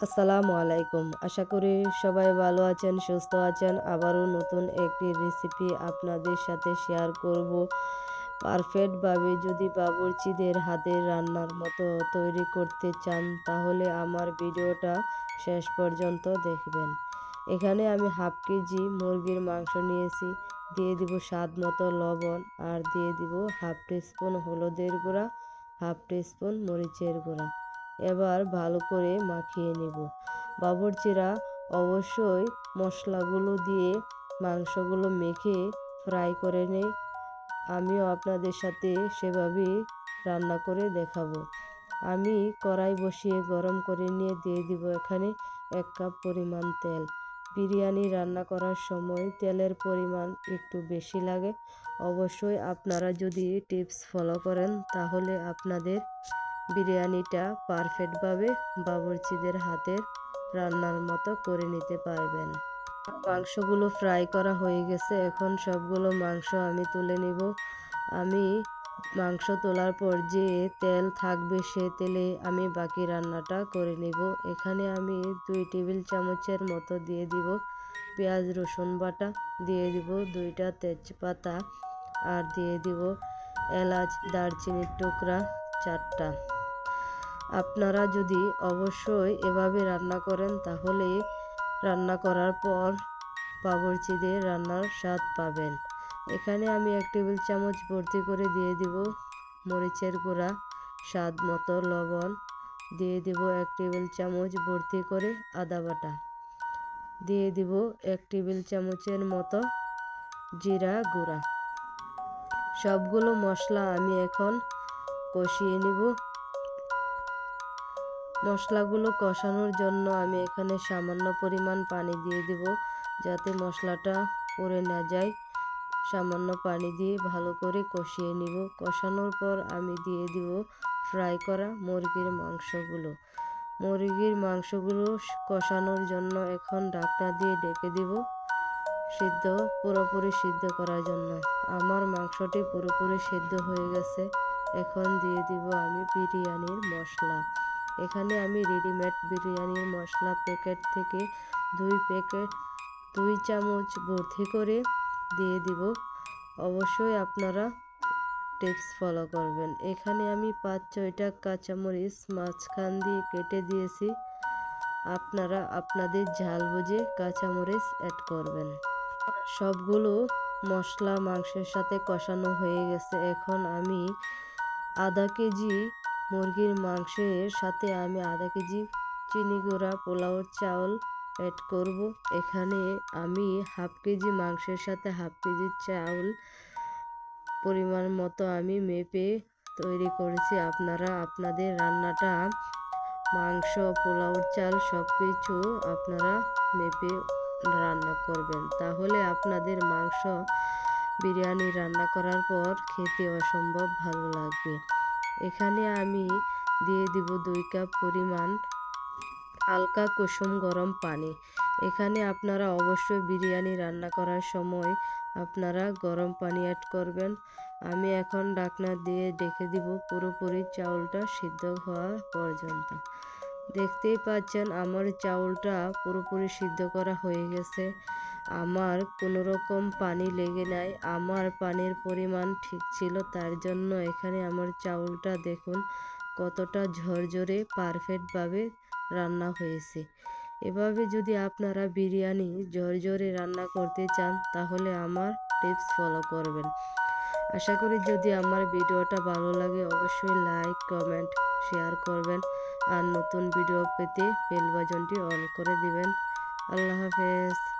আসসালামু আলাইকুম। আশা করি সবাই ভালো আছেন, সুস্থ আছেন। আবারও নতুন একটি রেসিপি আপনাদের সাথে শেয়ার করব। পারফেক্টভাবে যদি বাবুর্চিদের হাতের রান্নার মতো তৈরি করতে চান, তাহলে আমার ভিডিওটা শেষ পর্যন্ত দেখবেন। এখানে আমি হাফ কেজি মুরগির মাংস নিয়েছি। দিয়ে দিব স্বাদ মতো লবণ আর দিয়ে দিব হাফ টিস্পুন হলুদের গুঁড়া হাফ টিস্পুন মরিচের গুঁড়া। এবার ভালো করে মাখিয়ে নেব। বাবরচিরা অবশ্যই মশলাগুলো দিয়ে মাংসগুলো মেখে ফ্রাই করে নেই আমিও আপনাদের সাথে সেভাবেই রান্না করে দেখাবো। আমি কড়াই বসিয়ে গরম করে নিয়ে দিয়ে দিব এখানে এক কাপ পরিমাণ তেল। বিরিয়ানি রান্না করার সময় তেলের পরিমাণ একটু বেশি লাগে। অবশ্যই আপনারা যদি টিপস ফলো করেন তাহলে আপনাদের বিরিয়ানিটা পারফেক্টভাবে বাবরচিদের হাতের রান্নার মতো করে নিতে পারবেন। মাংসগুলো ফ্রাই করা হয়ে গেছে, এখন সবগুলো মাংস আমি তুলে নিব। আমি মাংস তোলার পর যে তেল থাকবে সে তেলে আমি বাকি রান্নাটা করে নিব। এখানে আমি দুই টেবিল চামচের মতো দিয়ে দিব পেঁয়াজ, রসুন বাটা, দিয়ে দিব দুইটা তেজপাতা আর দিয়ে দিব এলাচ, দারচিনির টুকরা চারটা। আপনারা যদি অবশ্যই এভাবে রান্না করেন, তাহলে রান্না করার পর বাবরচিদের রান্নার স্বাদ পাবেন। এখানে আমি এক টেবিল চামচ ভর্তি করে দিয়ে দিব মরিচের গুঁড়া, স্বাদ মতো লবণ। দিয়ে দিব এক টেবিল চামচ ভর্তি করে আদা বাটা। দিয়ে দিব এক টেবিল চামচের মতো জিরা গুঁড়া। সবগুলো মশলা আমি এখন কষিয়ে নিব। মশলাগুলো কষানোর জন্য আমি এখানে সামান্য পরিমাণ পানি দিয়ে দিব যাতে মশলাটা পড়ে না যায়। সামান্য পানি দিয়ে ভালো করে কষিয়ে নিব। কষানোর পর আমি দিয়ে দিব ফ্রাই করা মুরগির মাংসগুলো। মুরগির মাংসগুলো কষানোর জন্য এখন ডাকটা দিয়ে ডেকে দিব সিদ্ধ, পুরোপুরি সিদ্ধ করার জন্য। আমার মাংসটি পুরোপুরি সিদ্ধ হয়ে গেছে। এখন দিয়ে দিব আমি বিরিয়ানির মশলা। এখানে আমি রেডিমেড বিরিয়ানির মশলা প্যাকেট থেকে দুই প্যাকেট দুই চামচ ভর্তি করে দিয়ে দিব। অবশ্যই আপনারা টিপস ফলো করবেন। এখানে আমি পাঁচ, ছয়টা কাঁচামরিচ মাঝখান দিয়ে কেটে দিয়েছি। আপনারা আপনাদের ঝাল বুঝে কাঁচামরিচ অ্যাড করবেন। সবগুলো মশলা মাংসের সাথে কষানো হয়ে গেছে। এখন আমি আধা কেজি মুরগির মাংসের সাথে আমি আধা কেজি চিনি গুঁড়া পোলাওর চাউল অ্যাড করব। এখানে আমি হাফ কেজি মাংসের সাথে হাফ কেজি চাউল পরিমাণ মতো আমি মেপে তৈরি করেছি। আপনারা, আপনাদের রান্নাটা, মাংস পোলাওর চাল সব কিছু আপনারা মেপে রান্না করবেন। তাহলে আপনাদের মাংস বিরিয়ানি রান্না করার পর খেতে অসম্ভব ভালো লাগবে। এখানে আমি দিয়ে দিব দুই কাপ পরিমাণ হালকা কুসুম গরম পানি। এখানে আপনারা অবশ্যই বিরিয়ানি রান্না করার সময় আপনারা গরম পানি অ্যাড করবেন। আমি এখন ডাকনা দিয়ে ডেকে দিব পুরোপুরি চাউলটা সিদ্ধ হওয়া পর্যন্ত। দেখতেই পাচ্ছেন আমার চাউলটা পুরোপুরি সিদ্ধ করা হয়ে গেছে। আমার কোনো রকম পানি লেগে নাই। আমার পানির পরিমাণ ঠিক ছিল, তার জন্য এখানে আমার চাউলটা দেখুন, কতটা ঝরঝরে পারফেক্টভাবে রান্না হয়েছে। এভাবে যদি আপনারা বিরিয়ানি ঝরঝরে রান্না করতে চান, তাহলে আমার টিপস ফলো করবেন। আশা করি যদি আমার ভিডিওটা ভালো লাগে, অবশ্যই লাইক কমেন্ট শেয়ার করবেন। আর নতুন ভিডিও পেতে বেল বাজনটি অন করে দিবেন। আল্লাহ হাফেজ।